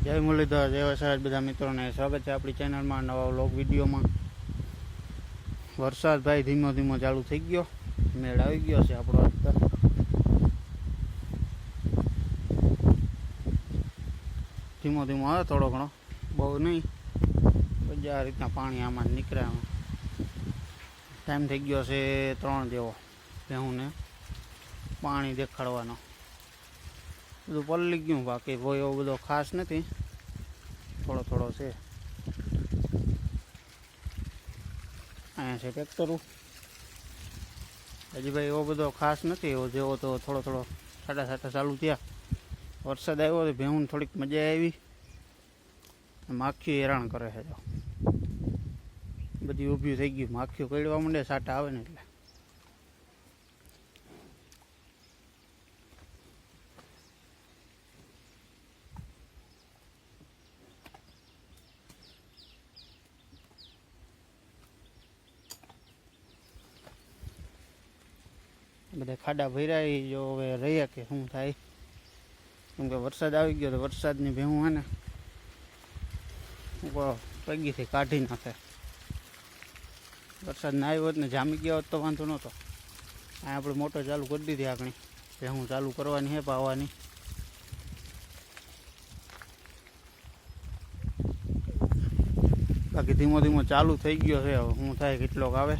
જય મુરલીધર, જય વસરાજ બધા મિત્રોને સ્વાગત છે આપણી ચેનલમાં નવા વ્લોગ વિડીયોમાં. વરસાદ ભાઈ ધીમો ધીમો ચાલુ થઈ ગયો. મેળ આવી ગયો છે આપણો અત્યાર ધીમો ધીમો આવે થોડો ઘણો. બહુ નહીં. પછી આ રીતના પાણી આમાં નીકળે ટાઈમ થઈ ગયો છે ત્રણ જેવો. ને પાણી દેખાડવાનો. બધું પલળી ગયું. બાકી કોઈ એવો બધો ખાસ નથી. થોડો થોડો છે. અહીંયા છે ટ્રેક્ટરું. હજી ભાઈ એવો બધો ખાસ નથી. એવો જેવો તો થોડો થોડો સાટા સાટા ચાલુ થયા. વરસાદ આવ્યો તો ભેહું થોડીક મજા આવી. માખીઓ હેરાન કરે છે બધી ઊભી થઈ ગયું. માખીઓ કડવા માંડે, સાટા આવે ને એટલે. બધા ખાડા ભર્યા જો હવે રહ્યા કે શું થાય. કેમ કે વરસાદ આવી ગયો તો વરસાદની ભેહું હે ને પગીથી કાઢી નાખે. વરસાદ ના આવ્યો હોત ને, જામી ગયા હોત તો વાંધો નહોતો. આ આપણે મોટો ચાલુ કરી દીધી આગળ. ભેહું ચાલુ કરવાની હે, પાવાની. બાકી ધીમો ધીમો ચાલુ થઈ ગયો છે, હવે શું થાય, કેટલોક આવે.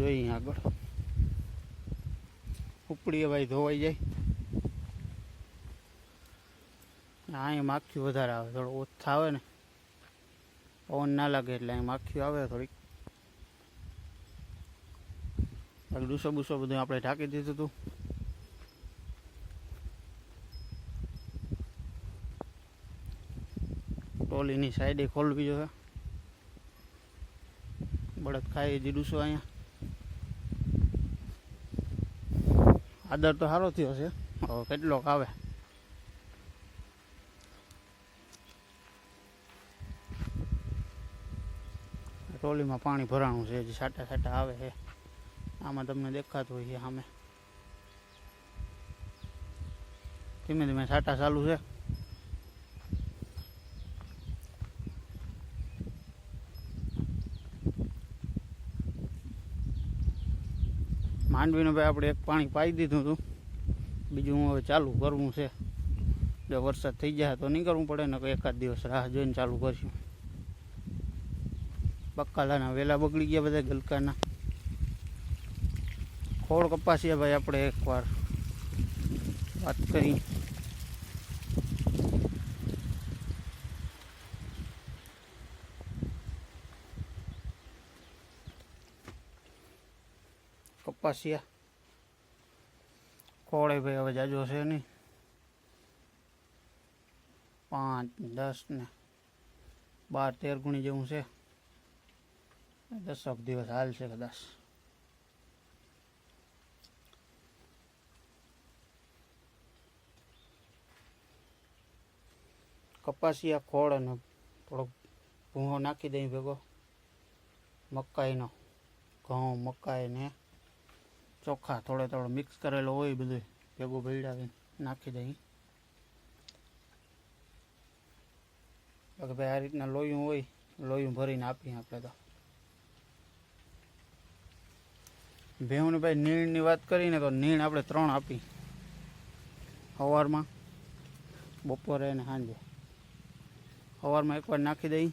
જોઈએ આગળ. ઉપડી ભાઈ ધોવાઈ જાય. અહીંયા માખી વધારે આવે, થોડો ઓછા આવે ને. પવન ના લાગે એટલે અહીં માખી આવે થોડીક. બાકી બૂસો બધું આપણે ઢાંકી દીધું હતું ટોલીની સાઈડે ખોલવી જોઈએ બળદ ખાઈ હજી ડૂસો અહીંયા. આદર તો સારો થયો છે. હવે કેટલોક આવે. ટ્રોલીમાં પાણી ભરાણું છે જે સાટા સાટા આવે છે. આમાં તમને દેખાતું હોય છે સામે. ધીમે ધીમે સાટા ચાલુ છે. માંડવીને ભાઈ આપણે એક પાણી પાઈ દીધું હતું. બીજું હવે ચાલુ કરવું છે. જો વરસાદ થઈ જાય તો નહીં કરવું પડે, ને કોઈ એકાદ દિવસ રાહ જોઈને ચાલુ કરશું. બકાલાના વેલા બગડી ગયા બધા ગલકાના. ખોળ કપાસીએ ભાઈ આપણે એકવાર વાત કરી. કપાસિયા કોળે ભાઈ હવે જાજો છે નહીં. પાંચ, દસ ને બાર, તેર ગુણી જેવું છે. દસક દિવસ હાલ છે કદાચ. કપાસિયા ખોળ અને થોડોક ભૂંગો નાખી દઈ ભેગો. મકાઈનો. ઘઉં, મકાઈ ને ચોખા થોડો થોડો મિક્સ કરેલો હોય બધું ભેગું ભેળાવીને નાખી દઈ ભાઈ આ રીતના લોયું હોય, લોયું ભરીને આપીએ આપણે તો. ભેવને ભાઈ નીણની વાત કરીને તો નીણ આપણે ત્રણ આપી. સવારમાં બપોરે અને સાંજે. સવારમાં એકવાર નાખી દઈ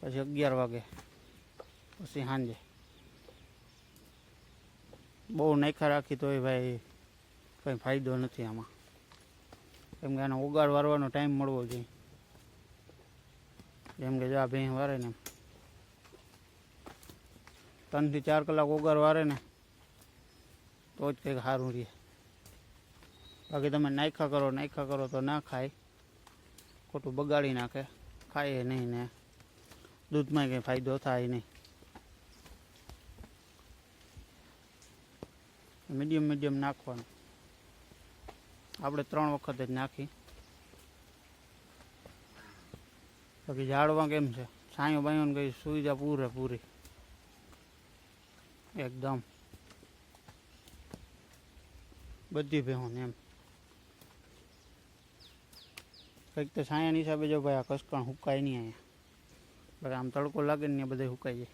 પછી અગિયાર વાગે, પછી સાંજે. બહુ નાખા રાખી તોય ભાઈ કંઈ ફાયદો નથી આમાં. કેમ કે આનો ઉગાડ વારવાનો ટાઈમ મળવો જોઈએ. જેમ કે જો આ ભેં વારે ને ત્રણથી ચાર કલાક ઉગાડ વારે ને, તો જ કંઈક સારું રહે. બાકી તમે નાખા કરો નાખા કરો તો ના ખાય. ખોટું બગાડી નાખે, ખાય નહીં ને. દૂધમાં કંઈ ફાયદો થાય નહીં. મીડિયમ મીડિયમ નાખવાનું. આપણે ત્રણ વખત જ નાખી. બાકી ઝાડવા કેમ છે? છાંયો બાયો ને કઈ સુવિધા પૂરે પૂરી. એકદમ. બધી ભેહોને એમ. કંઈક તો છાયાની હિસાબે જો ભાઈ આ કસકણ હુકાય નહીં અહીંયા. આમ તડકો લાગે ને બધે હુકાઈ જાય.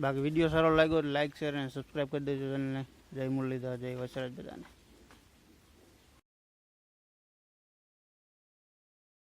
બાકી વીડિયો સારો લાગ્યો તો લાઈક શેર અને સબસ્ક્રાઈબ કરી દેજો ચેનલને. જય મુરલીધર, જય વસરાજ બધાને.